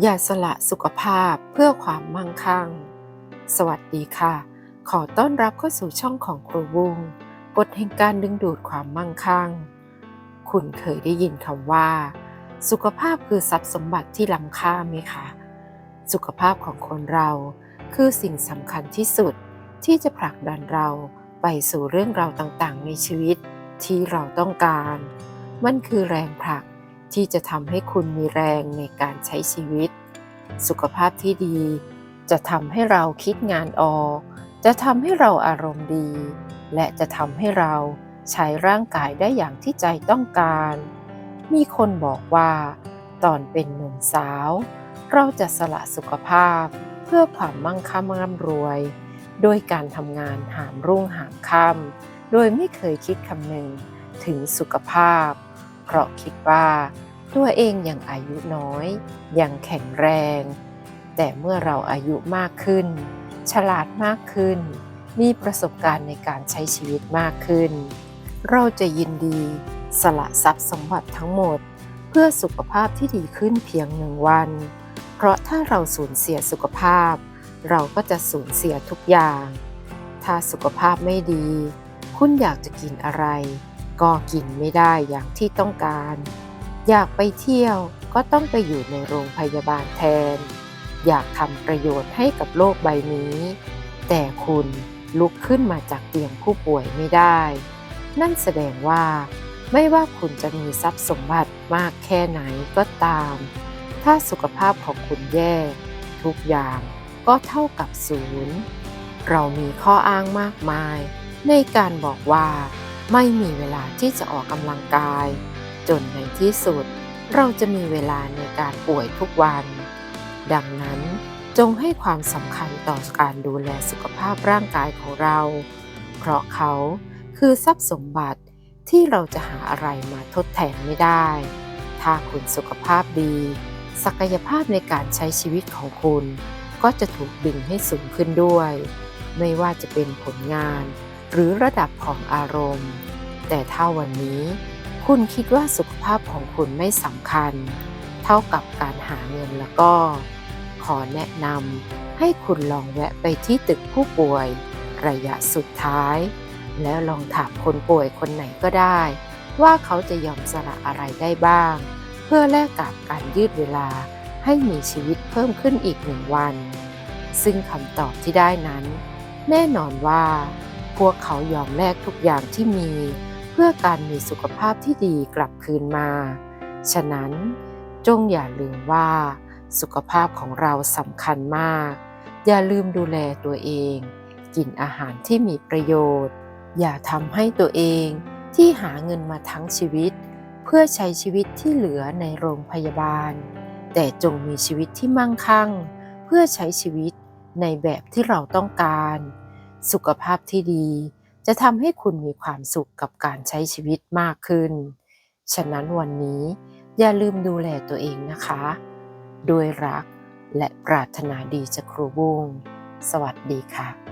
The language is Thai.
อย่าสละสุขภาพเพื่อความมั่งคั่ง สวัสดีค่ะ ขอต้อนรับเข้าสู่ช่องของครูบุงกฎแห่งการดึงดูดความมั่งคั่ง คุณเคยได้ยินคำว่า สุขภาพคือทรัพย์สมบัติที่ล้ำค่าไหมคะ สุขภาพของคนเราคือสิ่งสำคัญที่สุดที่จะผลักดันเราไปสู่เรื่องราวต่างๆ ในชีวิตที่เราต้องการ มันคือแรงผลัก ที่จะทำให้คุณมีแรงในการใช้ชีวิต สุขภาพที่ดี จะทำให้เราคิดงานออก จะทำให้เราอารมณ์ดี และจะทำให้เราใช้ร่างกายได้อย่างที่ใจต้องการ มีคนบอกว่า ตอนเป็นหนุ่มสาว เราจะสละสุขภาพ เพื่อความมั่งคั่งร่ำรวย โดยการทำงานหามรุ่งหามค่ำโดยไม่เคยคิดคำนึงถึงสุขภาพ เพราะคิดว่าตัวเองยังอายุน้อย ยังแข็งแรง แต่เมื่อเราอายุมากขึ้น ฉลาดมากขึ้น มีประสบการณ์ในการใช้ชีวิตมากขึ้น เราจะยินดีสละทรัพย์สมบัติทั้งหมด เพื่อสุขภาพที่ดีขึ้นเพียงหนึ่งวัน เพราะถ้าเราสูญเสียสุขภาพ เราก็จะสูญเสียทุกอย่าง ถ้าสุขภาพไม่ดี คุณอยากจะกินอะไร ก็กินไม่ได้อย่างที่ต้องการ อยากไปเที่ยวก็ต้องไปอยู่ในโรงพยาบาลแทน อยากทำประโยชน์ให้กับโลกใบนี้ แต่คุณลุกขึ้นมาจากเตียงผู้ป่วยไม่ได้ นั่นแสดงว่า ไม่ว่าคุณจะมีทรัพย์สมบัติมากแค่ไหนก็ตาม ถ้าสุขภาพของคุณแย่ ทุกอย่างก็เท่ากับศูนย์ เรามีข้ออ้างมากมาย ในการบอกว่า ไม่มีเวลาที่จะออกกำลังกาย จนในที่สุด เราจะมีเวลาในการป่วยทุกวัน ดังนั้นจงให้ความสำคัญต่อการดูแลสุขภาพร่างกายของเรา เพราะเขาคือทรัพย์สมบัติที่เราจะหาอะไรมาทดแทนไม่ได้ ถ้าคุณสุขภาพดี ศักยภาพในการใช้ชีวิตของคุณ ก็จะถูกดึงให้สูงขึ้นด้วย ไม่ว่าจะเป็นผลงาน หรือระดับของอารมณ์ แต่ถ้าวันนี้ คุณคิดว่าสุขภาพของคุณไม่สำคัญ เท่ากับการหาเงินแล้วก็ ขอแนะนำให้คุณลองแวะไปที่ตึกผู้ป่วย ระยะสุดท้าย แล้วลองถามคนป่วยคนไหนก็ได้ ว่าเขาจะยอมสละอะไรได้บ้าง เพื่อแลกกับการยืดเวลาให้มีชีวิตเพิ่มขึ้นอีกหนึ่งวัน ซึ่งคำตอบที่ได้นั้น แน่นอนว่า พวกเขายอมแลกทุกอย่างที่มี เพื่อการมีสุขภาพที่ดีกลับคืนมา ฉะนั้นจงอย่าลืมว่า สุขภาพของเราสำคัญมาก อย่าลืมดูแลตัวเอง กินอาหารที่มีประโยชน์ อย่าทำให้ตัวเองที่หาเงินมาทั้งชีวิต เพื่อใช้ชีวิตที่เหลือในโรงพยาบาล แต่จงมีชีวิตที่มั่งคั่ง เพื่อใช้ชีวิตในแบบที่เราต้องการ สุขภาพที่ดี จะทำให้คุณมีความสุขกับการใช้ชีวิตมากขึ้น ฉะนั้นวันนี้อย่าลืมดูแลตัวเองนะคะ ด้วยรักและปรารถนาดีจากครูบุ้งสวัสดีค่ะ